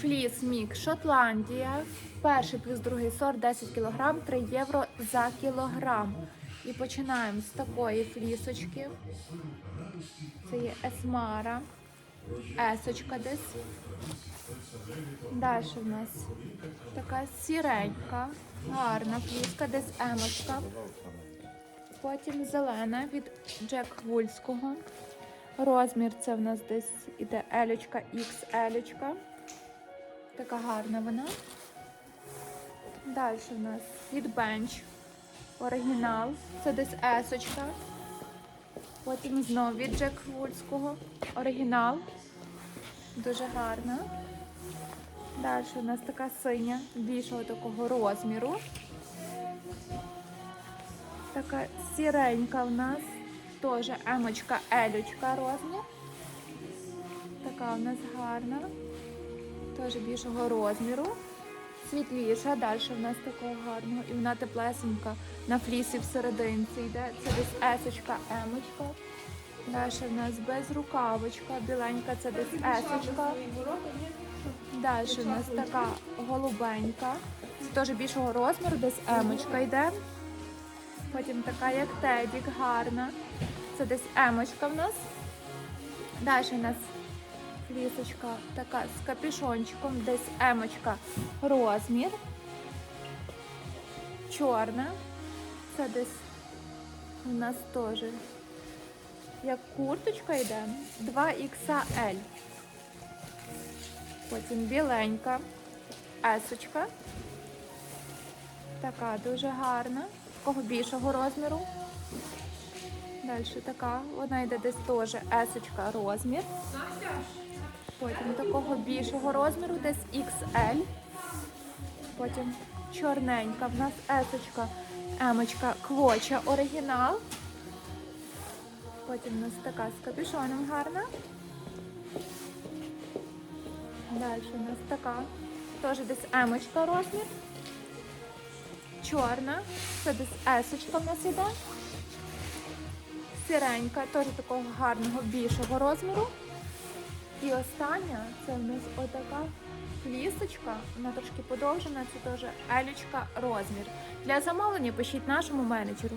Фліс мік Шотландія. Перший плюс другий сорт 10 кг, 3 євро за кілограм. І починаємо з такої флісочки. Це є есмара. Есочка десь. Далі в нас така сіренька, гарна фліска, десь емочка. Потім зелена від Джек Вульського. Розмір це в нас десь іде елючка, XL. Така гарна вона. Далі в нас від Bench. Оригінал. Це десь есочка. Потім знову від Джек Вульського. Оригінал. Дуже гарна. Далі у нас така синя, більшого такого розміру. Така сіренька в нас. Теж емочка, елючка розмір. Така в нас гарна. Теж більшого розміру. Світліша, далі в нас такого гарного. І вона теплесенька на флісі всерединці йде. Це десь есочка, емочка. Далі в нас безрукавочка, біленька, це десь есочка. Далі у нас така голубенька. Це теж більшого розміру, десь емочка йде. Потім така, як тедік, гарна. Це десь емочка в нас. Далі у нас флісочка така з капюшончиком, десь емочка розмір. Чорна. Це десь у нас теж як курточка йде 2XL. Потім біленька, есочка. Така дуже гарна, такого більшого розміру. Далі така, вона йде десь теж есочка розмір. Потім такого більшого розміру, десь XL. Потім чорненька, в нас есочка, емочка, квоча, оригінал. Потім у нас така з капюшоном гарна. Далі у нас така. Теж десь емочка розмір. Чорна. Це десь есочка в нас іде. Сіренька, теж такого гарного більшого розміру. І остання це в нас отака флісочка, вона трошки подовжена, це теж елючка розмір. Для замовлення пишіть нашому менеджеру.